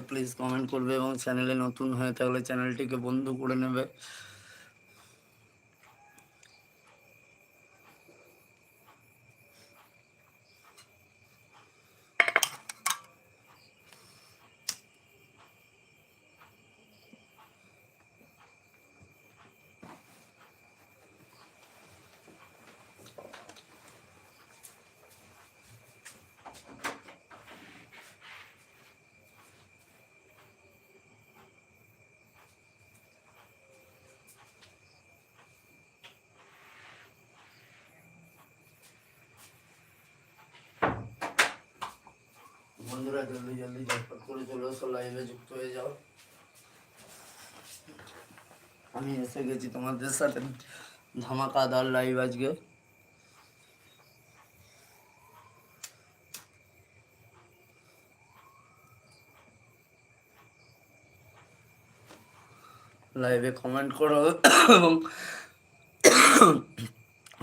Please comment করবে এবং চ্যানেলে নতুন হয়ে থাকলে চ্যানেলটিকে বন্ধ করে নেবে। বন্ধুরা জলদি জলদি ঝটপট করে চলে এসো লাইভে যুক্ত হয়ে যাও। আমি এসে গেছি তোমাদের সাথে ধামাকা ধামাকাদার লাইভ আজকে। লাইভে কমেন্ট করো এবং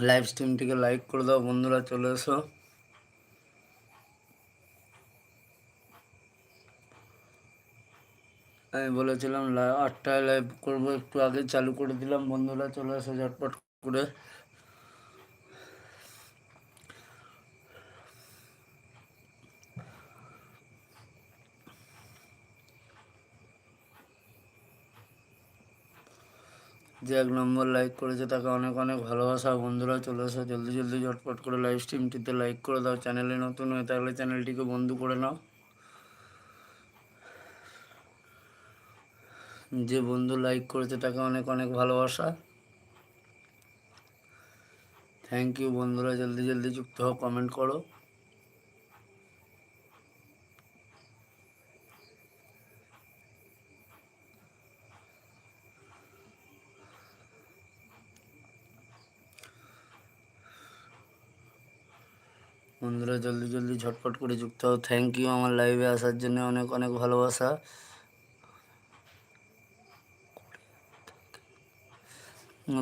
লাইভ স্ট্রিমটিকে লাইক করে দাও। বন্ধুরা, চলে এসো। আমি বলেছিলাম আটটায় লাইভ করব, একটু আগে চালু করে দিলাম, বন্ধুরা, চলে এসে ঝটপট করে। যে এক নম্বর লাইক করেছে, তাকে অনেক অনেক ভালোবাসা। বন্ধুরা, চলে এসো জলদি জলদি, ঝটপট করে লাইভ স্ট্রিমটিতে লাইক করে দাও। চ্যানেলে নতুন হয়ে থাকলে চ্যানেলটিকে বন্ধ করে নাও। যে বন্ধু লাইক করেছে তাকে অনেক অনেক ভালোবাসা। থ্যাংক ইউ বন্ধুরা, জলদি জলদি যুক্ত হও কমেন্ট করো। বন্ধুরা, জলদি জলদি ঝটপট করে যুক্ত হও। থ্যাংক ইউ আমার লাইভে আসার জন্য অনেক অনেক ভালোবাসা।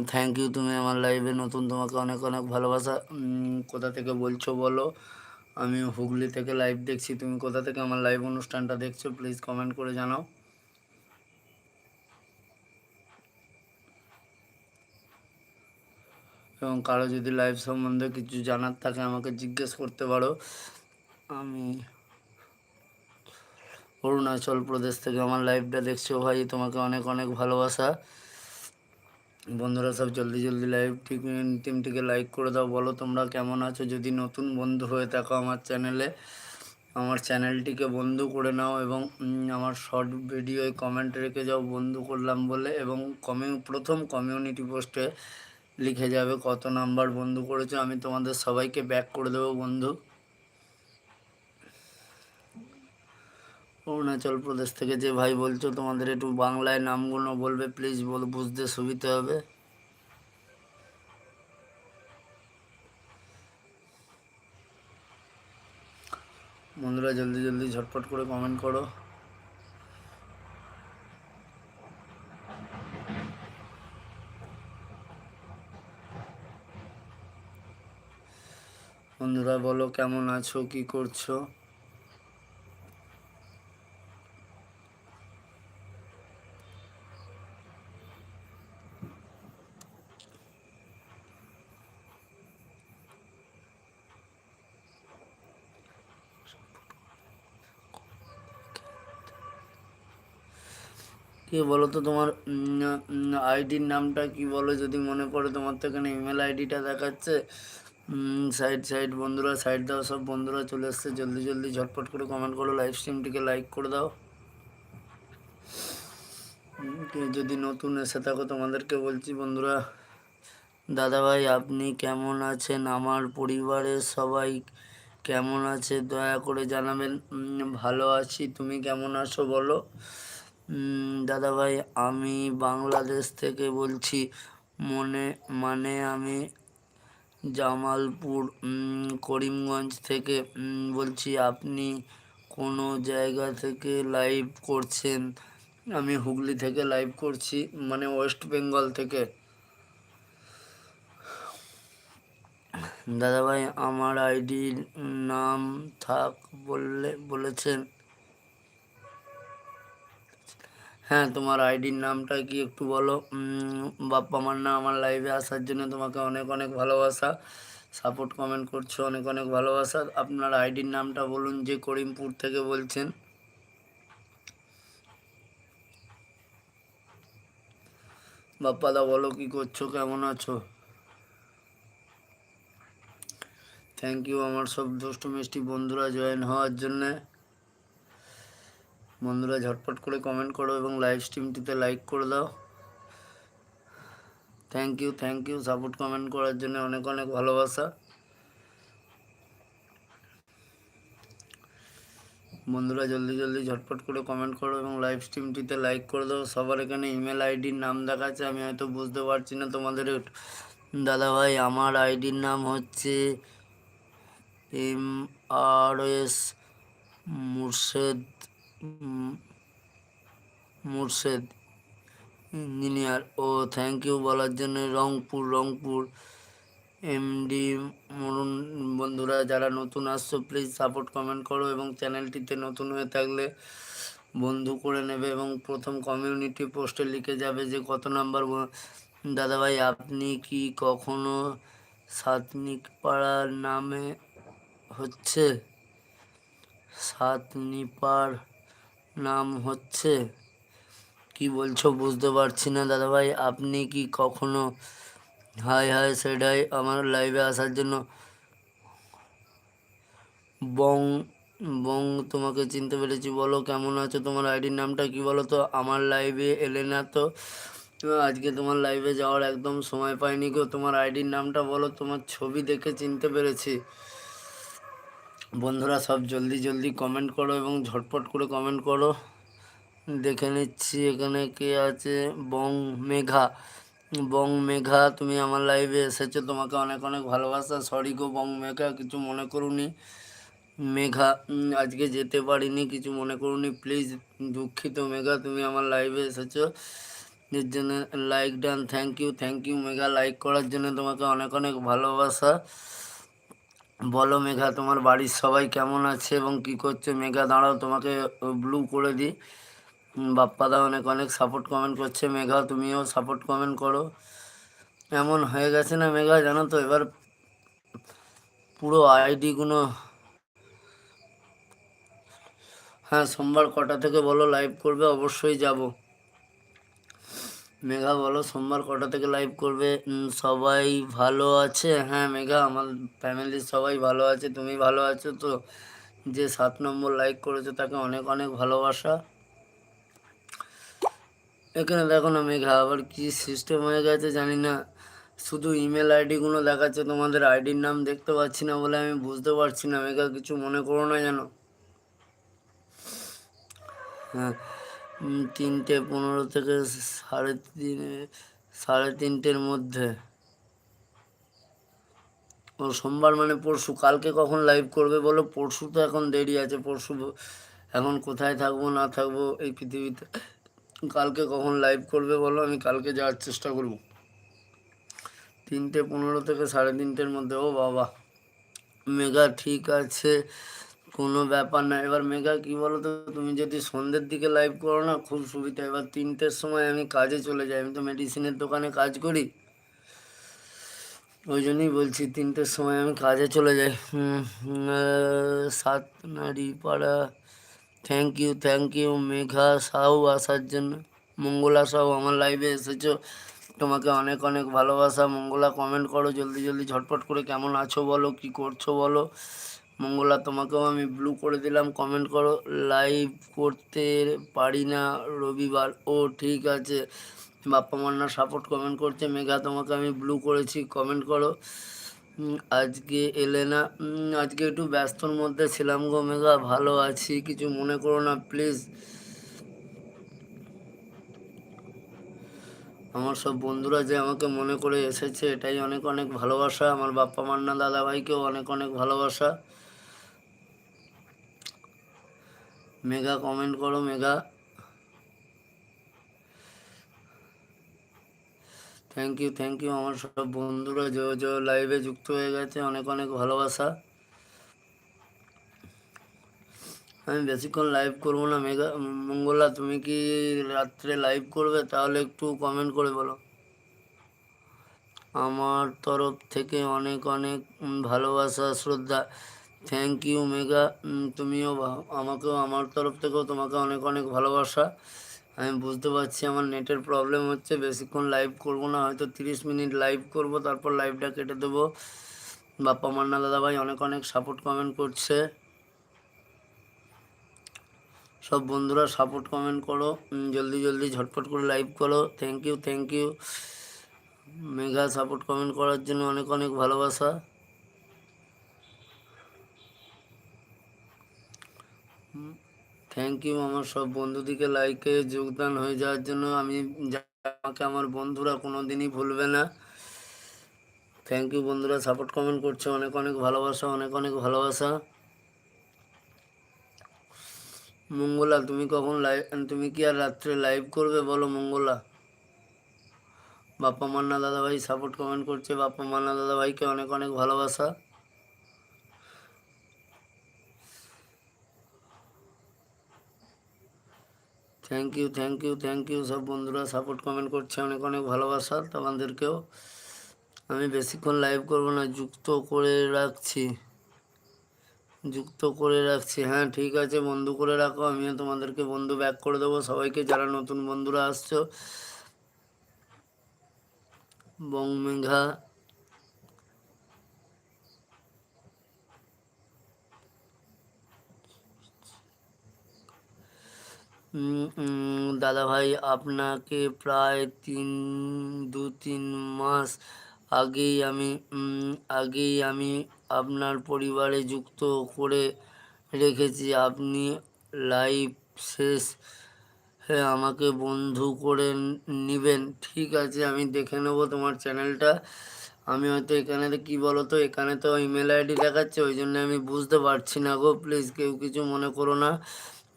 থ্যাংক ইউ তুমি আমার লাইভে নতুন তোমাকে অনেক অনেক ভালোবাসা। কোথা থেকে বলছো বলো? আমি হুগলি থেকে লাইভ দেখছি। তুমি কোথা থেকে আমার লাইভ অনুষ্ঠানটা দেখছ? প্লিজ কমেন্ট করে জানাও। এবং কারও যদি লাইভ সম্বন্ধে কিছু জানার থাকে, আমাকে জিজ্ঞেস করতে পারো। আমি অরুণাচল প্রদেশ থেকে আমার লাইভটা দেখছ। ভাই, তোমাকে অনেক অনেক ভালোবাসা। বন্ধুরা সব জলদি জলদি লাইভ ঠিক টিমটিকে লাইক করে দাও। বলো তোমরা কেমন আছো? যদি নতুন বন্ধু হয়ে থাকো আমার চ্যানেলে আমার চ্যানেলটিকে বন্ধু করে নাও এবং আমার শর্ট ভিডিওয় কমেন্ট রেখে যাও, বন্ধু করলাম বলে এবং কমিউ প্রথম কমিউনিটি পোস্টে লিখে যাবে কত নাম্বার বন্ধু করেছ। আমি তোমাদের সবাইকে ব্যাক করে দেবো বন্ধু। অরুণাচল প্রদেশ থেকে যে ভাই বলছো, তোমাদের একটু বাংলায় নামগুলো বলবে প্লিজ বল, বুঝতে সুবিধা হবে। বন্ধুরা, জলদি জলদি, ঝটপট করে কমেন্ট করো। বন্ধুরা, বলো কেমন আছো, কি করছ? কি বলো তো তোমার আইডির নামটা কি বলো যদি মনে পড়ে? তোমার তো এখানে ইমেল আইডিটা দেখাচ্ছে। সাইড সাইড বন্ধুরা সাইড দাও, সব বন্ধুরা চলে এসছে। জলদি জলদি, ঝটপট করে কমেন্ট করো লাইভ স্ট্রিমটিকে লাইক করে দাও। যদি নতুন এসে থাকো, তোমাদেরকে বলছি বন্ধুরা দাদা ভাই আপনি কেমন আছেন? আমার পরিবারের সবাই কেমন আছে? দয়া করে জানাবেন। ভালো আছি। তুমি কেমন আছো বলো? দাদা ভাই আমি বাংলাদেশ থেকে বলছি, মনে মানে আমি জামালপুর করিমগঞ্জ থেকে বলছি, আপনি কোনো জায়গা থেকে লাইভ করছেন? আমি হুগলি থেকে লাইভ করছি মানে ওয়েস্ট বেঙ্গল থেকে। দাদাভাই, আমার আইডির নাম থাক বললে, বলেছেন। হ্যাঁ তোমার আইডির নামটা কি একটু বলো? বাপ্পা মান্না আমার লাইভে আসার জন্য তোমাকে অনেক অনেক ভালোবাসা। সাপোর্ট কমেন্ট করছ, অনেক অনেক ভালোবাসা। আপনার আইডির নামটা বলুন যে করিমপুর থেকে বলছেন। বাপ্পাদা বলো কি করছ? কেমন আছো? থ্যাংক ইউ আমার সব দুষ্টু মিষ্টি বন্ধুরা জয়েন হওয়ার জন্যে। বন্ধুরা ঝটপট করে কমেন্ট করো এবং লাইভ স্ট্রিমটিতে লাইক করে দাও। Thank you thank you support comment করার জন্য অনেক অনেক ভালোবাসা। বন্ধুরা জলদি জলদি ঝটপট করে কমেন্ট করো এবং লাইভ স্ট্রিমটিতে লাইক করে দাও। সবার এখানে ইমেল আইডির নাম দেখাচ্ছে, আমি হয়তো বুঝতে পারছি না তোমাদের দাদা ভাই আমার আইডির নাম হচ্ছে M R S Murshed Murshed engineer. O thank you বলার জন্য রংপুর রংপুর এমডি মরুন বন্ধুরা, যারা নতুন আসছো প্লিজ সাপোর্ট কমেন্ট করো এবং চ্যানেলটিতে নতুন হয়ে থাকলে বন্ধু করে নেবে এবং প্রথম কমিউনিটি পোস্টে লিখে যাবে যে কত নাম্বার দাদাভাই, আপনি কি কখনো সাতনিক পাড়ার নামে হচ্ছে? সাতনিপার নাম হচ্ছে? কি বলছো বুঝতে পারছি না দাদাভাই। আপনি কি কখনো হাই হাই সেটাই আমার লাইভে আসার জন্য বং বং তোমাকে চিনতে পেরেছি। বলো কেমন আছো? তোমার আইডির নামটা কি বলো তো? আমার লাইভে এলে না তো? আজকে তোমার লাইভে যাওয়ার একদম সময় পাইনি গো। তোমার আইডির নামটা বলো, তোমার ছবি দেখে চিনতে পেরেছি। বন্ধুরা সব জলদি জলদি কমেন্ট করো এবং ঝটপট করে কমেন্ট করো। দেখে নিচ্ছি এখানে কে আছে। বং মেঘা। বং মেঘা, তুমি আমার লাইভে এসেছ, তোমাকে অনেক অনেক ভালোবাসা। সরি গো বং মেঘা, কিছু মনে করুনি। মেঘা আজকে যেতে পারিনি, কিছু মনে করুনি। প্লিজ দুঃখিত মেঘা, তুমি আমার লাইভে এসেছ। এর জন্য like done thank you thank you Megha. Like করার জন্য তোমাকে অনেক অনেক ভালোবাসা। বলো মেঘা, তোমার বাড়ির সবাই কেমন আছে এবং কি করছে? মেঘা, দাঁড়াও, তোমাকে ব্লু করে দিই। বাপ্পাদা অনেক অনেক সাপোর্ট কমেন্ট করছে। মেঘা, তুমিও সাপোর্ট কমেন্ট করো। এমন হয়ে গেছে না মেঘা, জানো তো? এবার পুরো আইডিগুলো হ্যাঁ সোমবার কটা থেকে বলো লাইভ করবে, অবশ্যই যাব। মেঘা বলো, সোমবার কটা থেকে লাইভ করবে? সবাই ভালো আছে? হ্যাঁ মেঘা, আমার ফ্যামিলির সবাই ভালো আছে, তুমি ভালো আছো তো? যে সাত নম্বর লাইক করেছ তাকে অনেক অনেক ভালোবাসা। এখানে দেখো না মেঘা, আবার কি সিস্টেম হয়ে গেছে জানি না। শুধু ইমেল আইডিগুলো দেখাচ্ছে, তোমাদের আইডির নাম দেখতে পাচ্ছি না বলে আমি বুঝতে পারছি না। মেঘা, কিছু মনে করো না জানো হ্যাঁ তিনটে পনেরো থেকে সাড়ে তিন, সাড়ে তিনটের মধ্যে। ও সোমবার মানে পরশু, কালকে কখন লাইভ করবে বলো? পরশু তো এখন দেরি আছে, পরশু এখন কোথায় থাকব, না থাকব এই পৃথিবীতে? কালকে কখন লাইভ করবে বলো? আমি কালকে যাওয়ার চেষ্টা করব। তিনটে পনেরো থেকে সাড়ে তিনটের মধ্যে, ও বাবা। মেগা ঠিক আছে। কোনো ব্যাপার না। এবার মেগা কি বলো তো তুমি যদি সন্ধ্যের দিকে লাইভ করো না, খুব সুবিধা। এবার তিনটের সময় আমি কাজে চলে যাই। আমি তো মেডিসিনের দোকানে কাজ করি। ওই জন্যই বলছি, তিনটের সময় আমি কাজে চলে যাই। সাত নারী পাড়া। Thank you thank you Megha Sau, আসার জন্য। মঙ্গলা সাউ, আমার লাইভে এসেছ। তোমাকে অনেক অনেক ভালোবাসা। মঙ্গলা কমেন্ট করো। জলদি জলদি ঝটপট করে কেমন আছো বলো, কি করছ বলো। মঙ্গলা, তোমাকেও আমি ব্লু করে দিলাম। কমেন্ট করো। লাইভ করতে পারি না রবিবার। ও, ঠিক আছে। বাপ্পা মান্না সাপোর্ট কমেন্ট করছে। মেঘা, তোমাকে আমি ব্লু করেছি। কমেন্ট করো। আজকে এলে না আজকে একটু ব্যস্তর মধ্যে ছিলাম গো মেঘা। ভালো আছি, কিছু মনে করো না প্লিজ আমার সব বন্ধুরা যে আমাকে মনে করে এসেছে, এটাই অনেক অনেক ভালোবাসা। আমার বাপ্পা মান্না দাদা ভাইকেও অনেক অনেক ভালোবাসা। মেগা কমেন্ট করো Megha thank you thank you আমার সব বন্ধুরা যে যে লাইভে যুক্ত হয়ে গেছে, অনেক অনেক ভালোবাসা। আমি বেশিক্ষণ লাইভ করব না, মেঘা। মঙ্গলা, তুমি কি রাত্রে লাইভ করবে? তাহলে একটু কমেন্ট করে বলো। আমার তরফ থেকে অনেক অনেক ভালোবাসা, শ্রদ্ধা। থ্যাংক ইউ মেঘা তুমিও আমাকেও, আমার তরফ থেকেও তোমাকে অনেক অনেক ভালোবাসা। আমি বুঝতে পারছি আমার নেটের প্রবলেম হচ্ছে, বেশিক্ষণ লাইভ করব না, হয়তো তিরিশ মিনিট লাইভ করব, তারপর লাইভটা কেটে দেবো। বাপ্পা মান্না দাদাভাই অনেক অনেক সাপোর্ট কমেন্ট করছে। সব বন্ধুরা সাপোর্ট কমেন্ট করো জলদি জলদি ঝটপট করে লাইভ করো। Thank you thank you Megha support comment করার জন্য অনেক অনেক ভালোবাসা। থ্যাংক ইউ আমার সব বন্ধুদিকে লাইকে যোগদান হয়ে যাওয়ার জন্য আমি আমাকে আমার বন্ধুরা কোনো দিনই ভুলবে না। থ্যাংক ইউ বন্ধুরা। সাপোর্ট কমেন্ট করছে। অনেক অনেক ভালোবাসা, অনেক অনেক ভালোবাসা। মঙ্গলা, তুমি কখন লাইভ তুমি কি আর রাত্রে লাইভ করবে বলো মঙ্গলা? বাপ্পা মান্না দাদাভাই সাপোর্ট কমেন্ট করছে। বাপ্পা মান্না দাদাভাইকে অনেক অনেক ভালোবাসা। Thank you thank you thank you সব বন্ধুরা সাপোর্ট কমেন্ট করছে অনেক অনেক ভালোবাসা তোমাদেরকেও। আমি বেশিক্ষণ লাইভ করব না, যুক্ত করে রাখছি। যুক্ত করে রাখছি। হ্যাঁ ঠিক আছে, বন্ধু করে রাখো। আমিও তোমাদেরকে বন্ধু ব্যাক করে দেবো। সবাইকে যারা নতুন বন্ধুরা আসছো, বংমেঘা দাদা ভাই আপনাকে প্রায় তিন, দু, তিন মাস আগেই আমি আগেই আমি আপনার পরিবারে যুক্ত করে রেখেছি। আপনি লাইভ শেষ হ্যাঁ আমাকে বন্ধু করে নেবেন। ঠিক আছে, আমি দেখে নেব তোমার চ্যানেলটা। আমি হয়তো এখানে, কী বলো তো এখানে তো ইমেল আইডি দেখাচ্ছে, ওই জন্য আমি বুঝতে পারছি না গো। প্লিজ কেউ কিছু মনে করো না।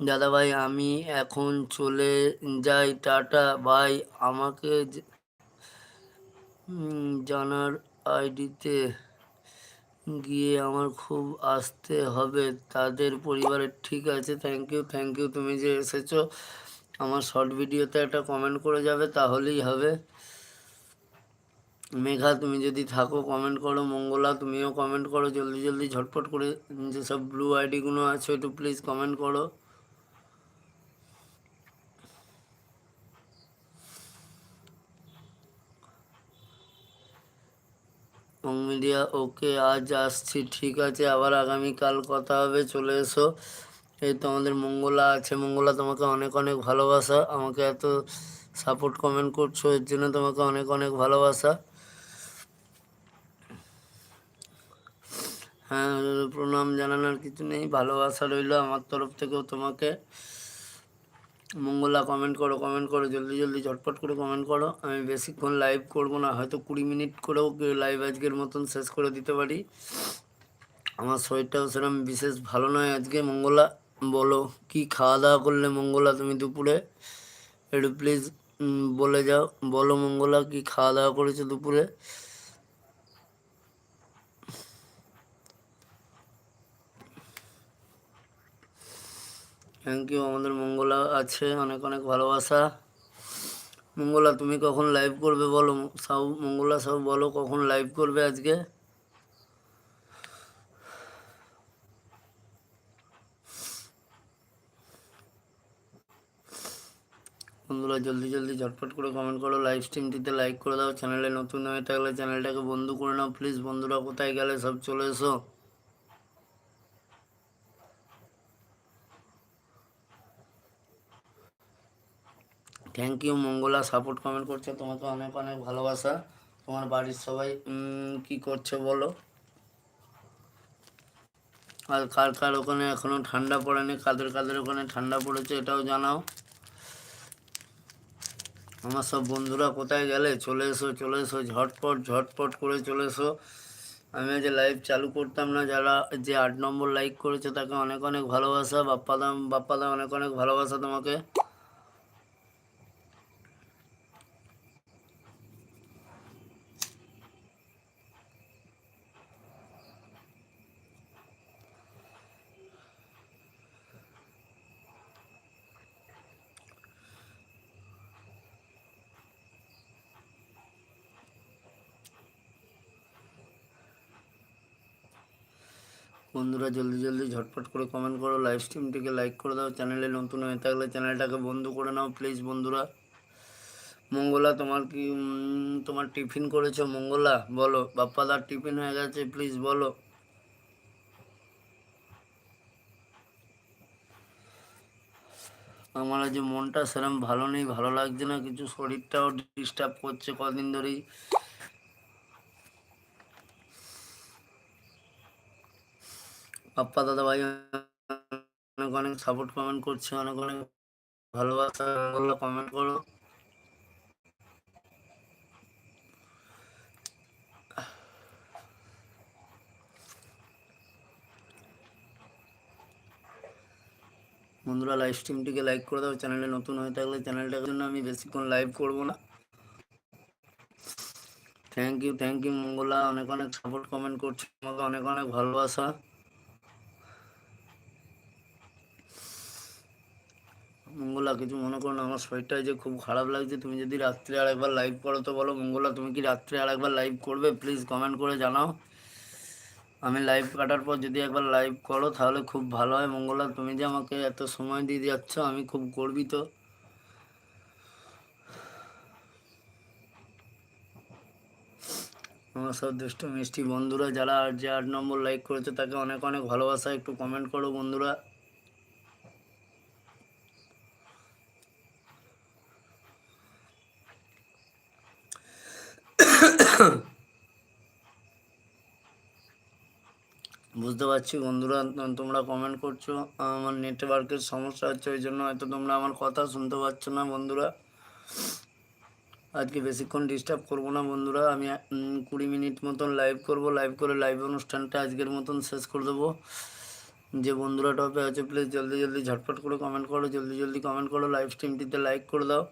দাদা ভাই আমি এখন চলে যাই, টাটা, ভাই। আমাকে জানার আইডিতে গিয়ে আমার খুব আসতে হবে। তাদের পরিবারের ঠিক আছে থ্যাংক ইউ থ্যাংক ইউ তুমি যে এসেছ, আমার শর্ট ভিডিওতে একটা কমেন্ট করে যাবে, তাহলেই হবে। মেঘা, তুমি যদি থাকো কমেন্ট করো। মঙ্গলা, তুমিও কমেন্ট করো। জলদি জলদি ঝটপট করে, যেসব ব্লু আইডিগুলো আছে, একটু প্লিজ কমেন্ট করো। মিডিয়া, ওকে আজ আসছি। ঠিক আছে, আবার আগামীকাল কথা হবে, চলে এসো। এই তো আমাদের মঙ্গলা আছে। মঙ্গলা, তোমাকে অনেক অনেক ভালোবাসা। আমাকে এত সাপোর্ট কমেন্ট করছ, এর জন্য তোমাকে অনেক অনেক ভালোবাসা। হ্যাঁ প্রণাম জানানোর কিছু নেই। ভালোবাসা রইল আমার তরফ থেকেও তোমাকে। মঙ্গলা কমেন্ট করো কমেন্ট করো, জলদি জলদি, ঝটপট করে কমেন্ট করো। আমি বেশিক্ষণ লাইভ করব না, হয়তো কুড়ি মিনিট করেও লাইভ আজকের মতন শেষ করে দিতে পারি। আমার শরীরটাও সেরকম বিশেষ ভালো নয় আজকে, মঙ্গলা। বলো, কি খাওয়া দাওয়া করলে মঙ্গলা তুমি দুপুরে? একটু প্লিজ বলে যাও। বলো মঙ্গলা, কি খাওয়া দাওয়া করেছ দুপুরে? থ্যাংক ইউ আমাদের মঙ্গলা আছে, অনেক অনেক ভালোবাসা। মঙ্গলা, তুমি কখন লাইভ করবে বলো? সব মঙ্গলা সব বলো কখন লাইভ করবে আজকে? বন্ধুরা, জলদি জলদি, ঝটপট করে কমেন্ট করো। লাইভ স্ট্রিমটিতে লাইক করে দাও। চ্যানেলে নতুন হয়ে থাকলে চ্যানেলটাকে বন্ধু করে নাও। প্লিজ বন্ধুরা, কোথায় গেলে সব চলে এসো। Thank you Mangala support comment করছে, তোমাকে অনেক অনেক ভালোবাসা। তোমার বাড়ির সবাই কি করছে বলো? আর কার কার ওখানে এখনও ঠান্ডা পড়েনি? কাদের কাদের ওখানে ঠান্ডা পড়েছে এটাও জানাও। আমার সব বন্ধুরা কোথায় গেলে? চলে এসো চলে এসো, ঝটপট ঝটপট করে চলে এসো। আমি যে লাইভ চালু করতাম না, যারা যে আট নম্বর লাইক করেছে তাকে অনেক অনেক ভালোবাসা। বাপ্পাদা বাপ্পাদা অনেক অনেক ভালোবাসা তোমাকে। বন্ধুরা, জলদি জলদি ঝটপট করে কমেন্ট করো লাইভ স্ট্রিমটিকে লাইক করে দাও চ্যানেলে নতুন হয়ে থাকলে চ্যানেলটাকে বন্ধ করে নাও প্লিজ বন্ধুরা। মঙ্গলা, তোমার কি তোমার টিফিন করেছ? মঙ্গলা, বলো, বাপ্পাদার টিফিন হয়ে গেছে প্লিজ বলো। আমার আজ মনটা সেরকম ভালো নেই, ভালো লাগছে না, কিছু শরীরটাও ডিস্টার্ব করছে কদিন ধরেই। পাপ্পা দাদা ভাই অনেক অনেক সাপোর্ট কমেন্ট করছে, অনেক অনেক ভালোবাসা কমেন্ট করো। বন্ধুরা লাইভ স্ট্রিমটিকে লাইক করে দাও চ্যানেলে নতুন হয়ে থাকলে চ্যানেলটার জন্য আমি বেশিক্ষণ লাইভ করব না। Thank you thank you Mangala, অনেক অনেক সাপোর্ট কমেন্ট করছে আমাকে অনেক অনেক ভালোবাসা। মঙ্গলা, কিছু মনে করো না, আমার শরীরটা যে খুব খারাপ লাগছে। তুমি যদি রাত্রে আরেকবার লাইভ করো তো বলো, মঙ্গলা, তুমি কি রাত্রে আরেকবার লাইভ করবে? প্লিজ কমেন্ট করে জানাও। আমি লাইভ কাটার পর যদি একবার লাইভ করো, তাহলে খুব ভালো হয়। মঙ্গলা, তুমি যে আমাকে এত সময় দিয়ে যাচ্ছ, আমি খুব গর্বিত। আমার সব দুষ্ট, মিষ্টি বন্ধুরা, যারা আর যে আট নম্বর লাইক করেছে, তাকে অনেক অনেক ভালোবাসা। একটু কমেন্ট করো বন্ধুরা। বুঝতে পারছি বন্ধুরা তোমরা কমেন্ট করছ, আমার নেটওয়ার্কের সমস্যা হচ্ছে, ওই জন্য হয়তো তোমরা আমার কথা শুনতে পাচ্ছ না বন্ধুরা। আজকে বেশিক্ষণ ডিস্টার্ব করব না বন্ধুরা, আমি কুড়ি মিনিট মতন লাইভ করব লাইভ করে লাইভ অনুষ্ঠানটা আজকের মতন শেষ করে দেবো। যে বন্ধুরা টপে আছে প্লিজ জলদি জলদি ঝটপট করে কমেন্ট করো, জলদি জলদি কমেন্ট করো লাইভ স্ট্রিমটিতে লাইক করে দাও।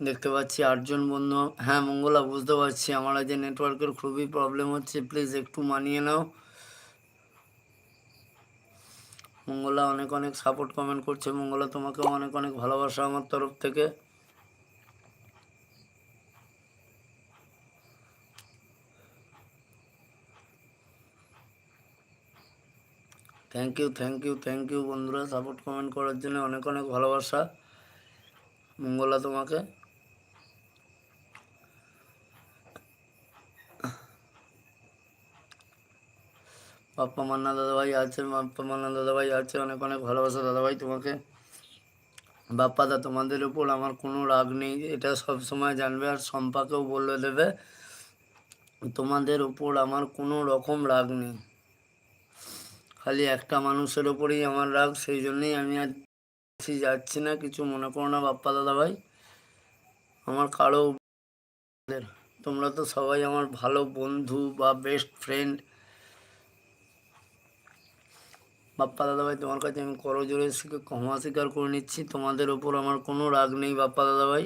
দেখতে পাচ্ছি আটজন বন্ধু। হ্যাঁ মঙ্গলা, বুঝতে পারছি। আমার আজ নেটওয়ার্কের খুবই প্রবলেম হচ্ছে। প্লিজ একটু মানিয়ে নাও। মঙ্গলা, অনেক অনেক সাপোর্ট কমেন্ট করছে। মঙ্গলা, তোমাকেও অনেক অনেক ভালোবাসা আমার তরফ থেকে। Thank you thank you thank you বন্ধুরা সাপোর্ট কমেন্ট করার জন্য অনেক অনেক ভালোবাসা। মঙ্গলা, তোমাকে। বাপ্পা মান্না দাদাভাই আছে বাপ্পা মান্না দাদাভাই আছে, অনেক অনেক ভালোবাসা দাদাভাই তোমাকে। বাপ্পাদা, তোমাদের উপর আমার কোনো রাগ নেই, এটা সব সময় জানবে আর সম্পাকেও বলে দেবে। তোমাদের উপর আমার কোনো রকম রাগ নেই। খালি একটা মানুষের ওপরেই আমার রাগ, সেই জন্যেই আমি আর যাচ্ছি না, কিছু মনে করো না বাপ্পা দাদাভাই। আমার কারও তোমরা তো সবাই আমার ভালো বন্ধু বা বেস্ট ফ্রেন্ড বাপ্পা দাদাভাই, তোমার কাছে আমি করজোরে ক্ষমা স্বীকার করে নিচ্ছি। তোমাদের ওপর আমার কোনো রাগ নেই, বাপ্পা দাদাভাই।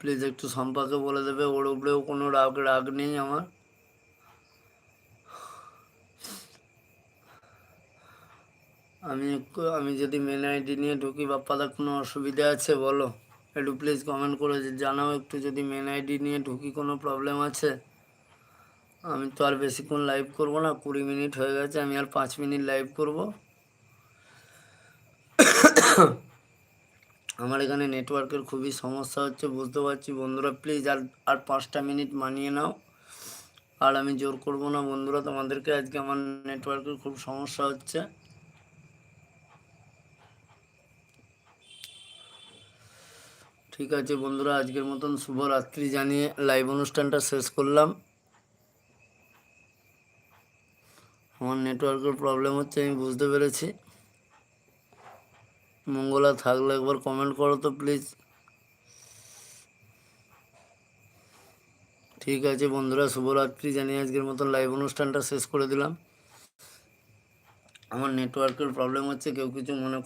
প্লিজ একটু সম্পাকে বলে দেবে, ওর উপরেও কোনো রাগ রাগ নেই আমার। আমি আমি যদি মেন আইডি নিয়ে ঢুকি বাপ্পাদা কোনো অসুবিধা আছে? বলো। একটু প্লিজ কমেন্ট করে জানাও, একটু যদি মেন আইডি নিয়ে ঢুকি, কোনো প্রবলেম আছে? আমি তো আর বেশিক্ষণ লাইভ করব না, কুড়ি মিনিট হয়ে গেছে, আমি আর পাঁচ মিনিট লাইভ করব। আমার এখানে নেটওয়ার্কের খুবই সমস্যা হচ্ছে, বুঝতে পারছি। বন্ধুরা প্লিজ আর আর পাঁচটা মিনিট মানিয়ে নাও। আর আমি জোর করব না, বন্ধুরা, তোমাদেরকে আজকে আমার নেটওয়ার্কের খুব সমস্যা হচ্ছে। ঠিক আছে বন্ধুরা, আজকের মতন শুভরাত্রি জানিয়ে লাইভ অনুষ্ঠানটা শেষ করলাম। আমার নেটওয়ার্কের প্রবলেম হচ্ছে, আমি বুঝতে পেরেছি। মঙ্গলা, থাকলে একবার কমেন্ট করো তো প্লিজ ঠিক আছে বন্ধুরা, শুভরাত্রি। জানিয়ে আজকের মতন লাইভ অনুষ্ঠানটা শেষ করে দিলাম। আমার নেটওয়ার্কের প্রবলেম হচ্ছে, কেউ কিছু মনে